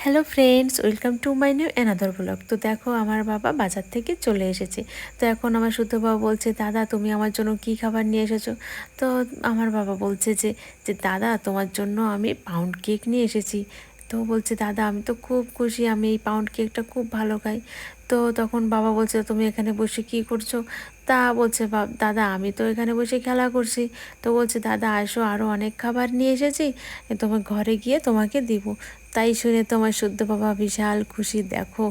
Hello friends welcome to my new another blog তো দেখো, আমার বাবা বাজার থেকে চলে এসেছে। তো এখন আমার শুদ্ধ বাবা বলছে, দাদা, তুমি আমার জন্য কি খাবার নিয়ে এসেছ? তো আমার বাবা বলছে যে যে দাদা, তোমার জন্য আমি পাউন্ড কেক নিয়ে এসেছি। তো বলছে, দাদা, আমি তো খুব খুশি, আমি এই পাউন্ড কেকটা খুব ভালো খাই। তো তখন বাবা বলছে, তুমি এখানে বসে কি করছ? তা বলছে দাদা, আমি তো এখানে বসে খেলা করছি। তো বলছে, দাদা আসো আরও অনেক খাবার নিয়ে এসেছি তোমার ঘরে গিয়ে তোমাকে দিব। তাই শুনে তোমার শুদ্ধ বাবা বিশাল খুশি। দেখো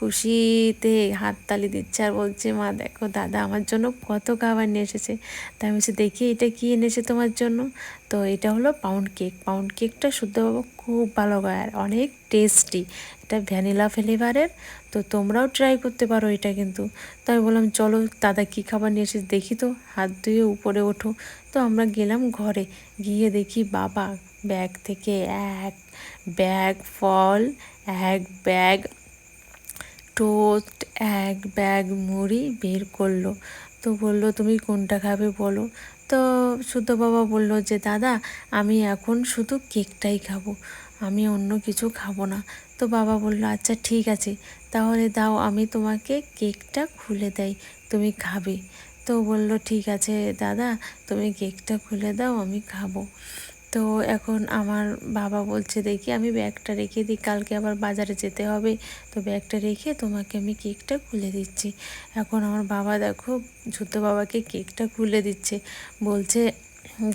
খুশিতে হাততালি দিচ্ছে আর বলছে, মা, দেখো দাদা আমার জন্য কত খাবার নিয়ে এসেছে। তাই আমি বলছি, দেখি এটা কী এনেছে তোমার জন্য? তো এটা হলো পাউন্ড কেক পাউন্ড কেকটা শুদ্ধ বাবা খুব ভালো খায় আর অনেক টেস্টি এটা ভ্যানিলা ফ্লেভারের তো তোমরাও ট্রাই করতে পারো এটা কিন্তু। তো আমি বললাম, চলো, দাদা কী খাবার নিয়ে এসেছে দেখি তো, হাত ধুয়ে উপরে ওঠো। তো আমরা গেলাম ঘরে, গিয়ে দেখি বাবা ব্যাগ থেকে এক ব্যাগ ফল, এক ব্যাগ টোস্ট, এক ব্যাগ মুড়ি বের করল। তো বলল, তুমি কোনটা খাবে বলো? তো শুদ্ধ বাবা বলল যে, দাদা, আমি এখন শুধু কেকটাই খাব। আমি অন্য কিছু খাব না। তো বাবা বলল আচ্ছা ঠিক আছে। তাহলে দাও, আমি তোমাকে কেকটা খুলে দেই। তুমি খাবে। তো বলল, ঠিক আছে দাদা, তুমি কেকটা খুলে দাও, আমি খাব। তো এখন আমার বাবা বলছে, দেখি, আমি ব্যাগটা রেখে দিই, কালকে আবার বাজারে যেতে হবে। তো ব্যাগটা রেখে তোমাকে আমি কেকটা খুলে দিচ্ছি। এখন আমার বাবা দেখো ছোট বাবাকে কেকটা খুলে দিচ্ছে। বলছে,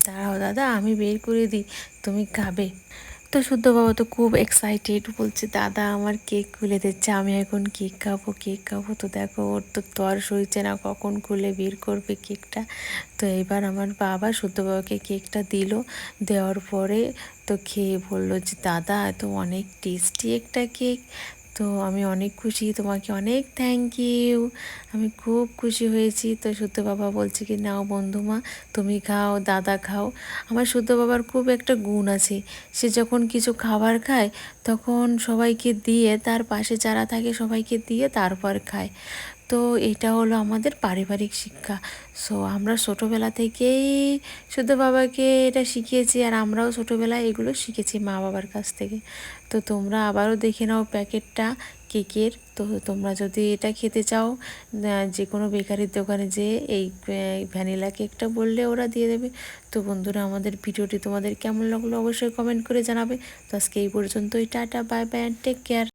দাঁড়াও দাদা, আমি বের করে দিই, তুমি খাবে। তো শুদ্ধ বাবা তো খুব এক্সাইটেড বলছে, দাদা, আমার কেক খুলে দিচ্ছে, আমি এখন কেক খাব কেক খাব। তো দেখো, ওর তো তর সইছে না, কখন খুলে বের করবে কেকটা তো এবার আমার বাবা শুদ্ধ বাবাকে কেকটা দিল, দেওয়ার পরে তো খেয়ে বলল যে, দাদা, এত অনেক টেস্টি একটা কেক তো আমি অনেক খুশি, তোমাকে অনেক থ্যাংক ইউ আমি খুব খুশি হয়েছি। তো শুদ্ধ বাবা বলছে কি, নাও বন্ধুমা তুমি খাও, দাদা খাও। আমার শুদ্ধ বাবার খুব একটা গুণ আছে। সে যখন কিছু খাবার খায়, তখন সবাইকে দিয়ে, তার পাশে যারা থাকে সবাইকে দিয়ে তারপর খায়। তো এটা হলো আমাদের পারিবারিক শিক্ষা। সো আমরা ছোটোবেলা থেকেই শুদ্ধ বাবাকে এটা শিখিয়েছি আর আমরাও ছোটোবেলায় এগুলো শিখেছি মা বাবার কাছ থেকে। তো তোমরা আবারও দেখে নাও প্যাকেটটা, কেকের। তো তোমরা যদি এটা খেতে চাও যে কোনো বেকারির দোকানে যে এই ভ্যানিলা কেকটা বললে ওরা দিয়ে দেবে। তো বন্ধুরা, আমাদের ভিডিওটি তোমাদের কেমন লাগল অবশ্যই কমেন্ট করে জানাবে। তো আজকে এই পর্যন্তই, tata bye bye and take care